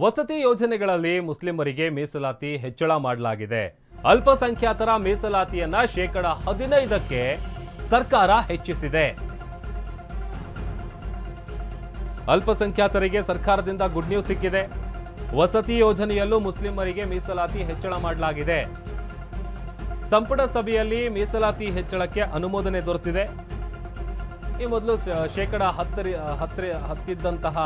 ವಸತಿ ಯೋಜನೆಗಳಲ್ಲಿ ಮುಸ್ಲಿಮರಿಗೆ ಮೀಸಲಾತಿ ಹೆಚ್ಚಳ ಮಾಡಲಾಗಿದೆ. ಅಲ್ಪಸಂಖ್ಯಾತರ ಮೀಸಲಾತಿಯನ್ನ ಶೇಕಡ ಹದಿನೈದಕ್ಕೆ ಸರ್ಕಾರ ಹೆಚ್ಚಿಸಿದೆ. ಅಲ್ಪಸಂಖ್ಯಾತರಿಗೆ ಸರ್ಕಾರದಿಂದ ಗುಡ್ ನ್ಯೂಸ್ ಸಿಕ್ಕಿದೆ. ವಸತಿ ಯೋಜನೆಯಲ್ಲೂ ಮುಸ್ಲಿಮರಿಗೆ ಮೀಸಲಾತಿ ಹೆಚ್ಚಳ ಮಾಡಲಾಗಿದೆ. ಸಂಪುಟ ಸಭೆಯಲ್ಲಿ ಮೀಸಲಾತಿ ಹೆಚ್ಚಳಕ್ಕೆ ಅನುಮೋದನೆ ದೊರೆತಿದೆ. ಈ ಮೊದಲು ಶೇಕಡ ಹತ್ತರಿ, ಹತ್ತಿರ, ಹತ್ತಿದ್ದಂತಹ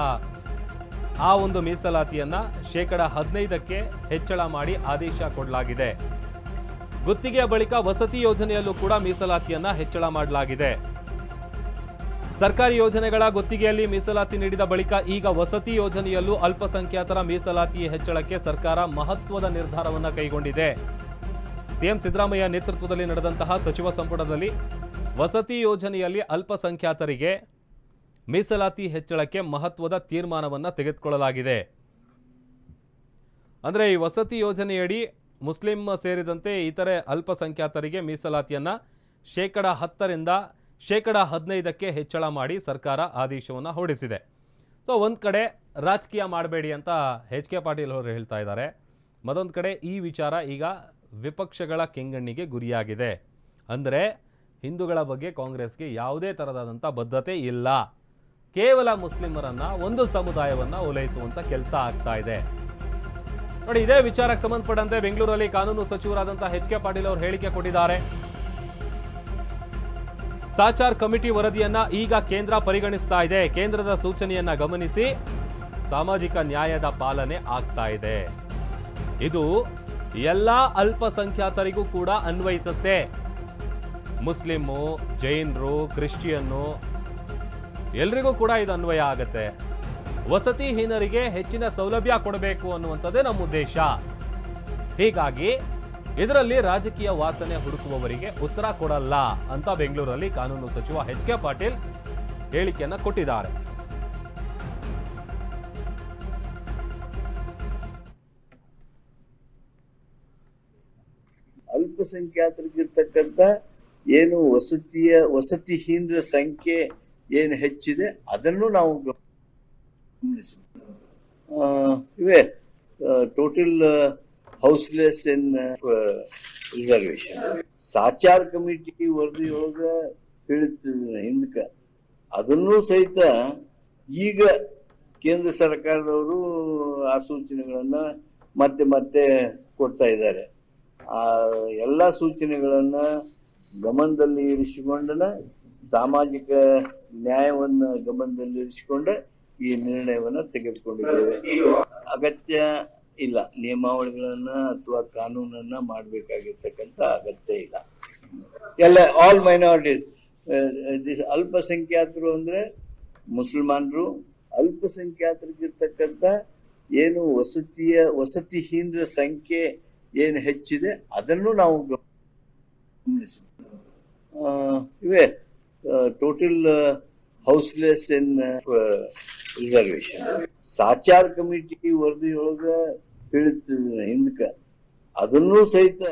ಆ ಒಂದು ಮೀಸಲಾತಿಯನ್ನು ಶೇಕಡ ಹದಿನೈದಕ್ಕೆ ಹೆಚ್ಚಳ ಮಾಡಿ ಆದೇಶ ಕೊಡಲಾಗಿದೆ. ಗುತ್ತಿಗೆಯ ಬಳಿಕ ವಸತಿ ಯೋಜನೆಯಲ್ಲೂ ಕೂಡ ಮೀಸಲಾತಿಯನ್ನು ಹೆಚ್ಚಳ ಮಾಡಲಾಗಿದೆ. ಸರ್ಕಾರಿ ಯೋಜನೆಗಳ ಗುತ್ತಿಗೆಯಲ್ಲಿ ಮೀಸಲಾತಿ ನೀಡಿದ ಬಳಿಕ ಈಗ ವಸತಿ ಯೋಜನೆಯಲ್ಲೂ ಅಲ್ಪಸಂಖ್ಯಾತರ ಮೀಸಲಾತಿ ಹೆಚ್ಚಳಕ್ಕೆ ಸರ್ಕಾರ ಮಹತ್ವದ ನಿರ್ಧಾರವನ್ನು ಕೈಗೊಂಡಿದೆ. ಸಿಎಂ ಸಿದ್ದರಾಮಯ್ಯ ನೇತೃತ್ವದಲ್ಲಿ ನಡೆದಂತಹ ಸಚಿವ ಸಂಪುಟದಲ್ಲಿ ವಸತಿ ಯೋಜನೆಯಲ್ಲಿ ಅಲ್ಪಸಂಖ್ಯಾತರಿಗೆ ಮೀಸಲಾತಿ ಹೆಚ್ಚಳಕ್ಕೆ ಮಹತ್ವದ ತೀರ್ಮಾನವನ್ನು ತೆಗೆದುಕೊಳ್ಳಲಾಗಿದೆ. ಅಂದರೆ ಈ ವಸತಿ ಯೋಜನೆಯಡಿ ಮುಸ್ಲಿಂ ಸೇರಿದಂತೆ ಇತರೆ ಅಲ್ಪಸಂಖ್ಯಾತರಿಗೆ ಮೀಸಲಾತಿಯನ್ನು ಶೇಕಡ ಹತ್ತರಿಂದ ಶೇಕಡ ಹದಿನೈದಕ್ಕೆ ಹೆಚ್ಚಳ ಮಾಡಿ ಸರ್ಕಾರ ಆದೇಶವನ್ನು ಹೊರಡಿಸಿದೆ. ಸೊ, ಒಂದು ಕಡೆ ರಾಜಕೀಯ ಮಾಡಬೇಡಿ ಅಂತ ಎಚ್ ಕೆ ಪಾಟೀಲ್ ಅವರು ಹೇಳ್ತಾ ಇದ್ದಾರೆ. ಮತ್ತೊಂದು ಕಡೆ ಈ ವಿಚಾರ ಈಗ ವಿಪಕ್ಷಗಳ ಕೆಂಗಣ್ಣಿಗೆ ಗುರಿಯಾಗಿದೆ. ಅಂದರೆ ಹಿಂದೂಗಳ ಬಗ್ಗೆ ಕಾಂಗ್ರೆಸ್ಗೆ ಯಾವುದೇ ಥರದಾದಂಥ ಬದ್ಧತೆ ಇಲ್ಲ. ಕೇವಲ ಮುಸ್ಲಿಮರನ್ನ, ಒಂದು ಸಮುದಾಯವನ್ನ ಓಲೈಸುವಂತ ಕೆಲಸ ಆಗ್ತಾ ಇದೆ. ನೋಡಿ, ಇದೇ ವಿಚಾರಕ್ಕೆ ಸಂಬಂಧಪಟ್ಟಂತೆ ಬೆಂಗಳೂರಲ್ಲಿ ಕಾನೂನು ಸಚಿವರಾದಂತಹ ಎಚ್ ಕೆ ಪಾಟೀಲ್ ಅವರು ಹೇಳಿಕೆ ಕೊಟ್ಟಿದ್ದಾರೆ. ಸಾಚಾರ್ ಕಮಿಟಿ ವರದಿಯನ್ನ ಈಗ ಕೇಂದ್ರ ಪರಿಗಣಿಸ್ತಾ ಇದೆ. ಕೇಂದ್ರದ ಸೂಚನೆಯನ್ನ ಗಮನಿಸಿ ಸಾಮಾಜಿಕ ನ್ಯಾಯದ ಪಾಲನೆ ಆಗ್ತಾ ಇದೆ. ಇದು ಎಲ್ಲ ಅಲ್ಪಸಂಖ್ಯಾತರಿಗೂ ಕೂಡ ಅನ್ವಯಿಸುತ್ತೆ. ಮುಸ್ಲಿಮು, ಜೈನರು ಕ್ರಿಶ್ಚಿಯನ್ನು ಎಲ್ರಿಗೂ ಕೂಡ ಇದು ಅನ್ವಯ ಆಗುತ್ತೆ. ವಸತಿಹೀನರಿಗೆ ಹೆಚ್ಚಿನ ಸೌಲಭ್ಯ ಕೊಡಬೇಕು ಅನ್ನುವಂಥದ್ದೇ ನಮ್ಮ ಉದ್ದೇಶ. ಹೀಗಾಗಿ ಇದರಲ್ಲಿ ರಾಜಕೀಯ ವಾಸನೆ ಹುಡುಕುವವರಿಗೆ ಉತ್ತರ ಕೊಡಲ್ಲ ಅಂತ ಬೆಂಗಳೂರಲ್ಲಿ ಕಾನೂನು ಸಚಿವ ಎಚ್ ಕೆ ಪಾಟೀಲ್ ಹೇಳಿಕೆಯನ್ನು ಕೊಟ್ಟಿದ್ದಾರೆ. ಅಲ್ಪಸಂಖ್ಯಾತರಿಗಿರ್ತಕ್ಕಂಥ ಏನು ವಸತಿಯ ವಸತಿಹೀನರ ಸಂಖ್ಯೆ ಏನು ಹೆಚ್ಚಿದೆ ಅದನ್ನು ನಾವು ಇವೆ total houseless in reservation Sachar committee ಒಳಗೆ ಹೇಳುತ್ತಿದ್ದಿಲ್ಲ ಹಿಂದಕ್ಕೆ ಅದನ್ನು ಸಹಿತ ಈಗ ಕೇಂದ್ರ ಸರ್ಕಾರದವರು ಆ ಸೂಚನೆಗಳನ್ನ ಮತ್ತೆ ಮತ್ತೆ ಕೊಡ್ತಾ ಇದ್ದಾರೆ. ಆ, ಎಲ್ಲ ಸೂಚನೆಗಳನ್ನ ಗಮನದಲ್ಲಿ ಇರಿಸಿಕೊಂಡನ ಸಾಮಾಜಿಕ ನ್ಯಾಯವನ್ನ ಗಮನದಲ್ಲಿ ಇರಿಸಿಕೊಂಡ ಈ ನಿರ್ಣಯವನ್ನ ತೆಗೆದುಕೊಂಡಿದ್ದೇವೆ. ಅಗತ್ಯ ಇಲ್ಲ. ನಿಯಮಾವಳಿಗಳನ್ನ ಅಥವಾ ಕಾನೂನನ್ನ ಮಾಡಬೇಕಾಗಿರ್ತಕ್ಕಂಥ ಅಗತ್ಯ ಇಲ್ಲ. ಎಲ್ಲ ಆಲ್ ಮೈನಾರಿಟೀಸ್ ದಿಸ್ ಅಲ್ಪಸಂಖ್ಯಾತರು ಅಂದ್ರೆ ಮುಸಲ್ಮಾನರು ಅಲ್ಪಸಂಖ್ಯಾತರಿಗಿರ್ತಕ್ಕಂಥ ಏನು ವಸತಿಯ ವಸತಿಹೀನರ ಸಂಖ್ಯೆ ಏನು ಹೆಚ್ಚಿದೆ ಅದನ್ನು ನಾವು ಗಮನಿಸಬೇಕು. ಆ, ಇವೆ. Total houseless in reservation Sachar committee ವರದಿಯೊಳಗ ಹೇಳ್ತಿದ್ದ ಹಿಂದಕ್ಕೆ ಅದನ್ನು ಸಹಿತ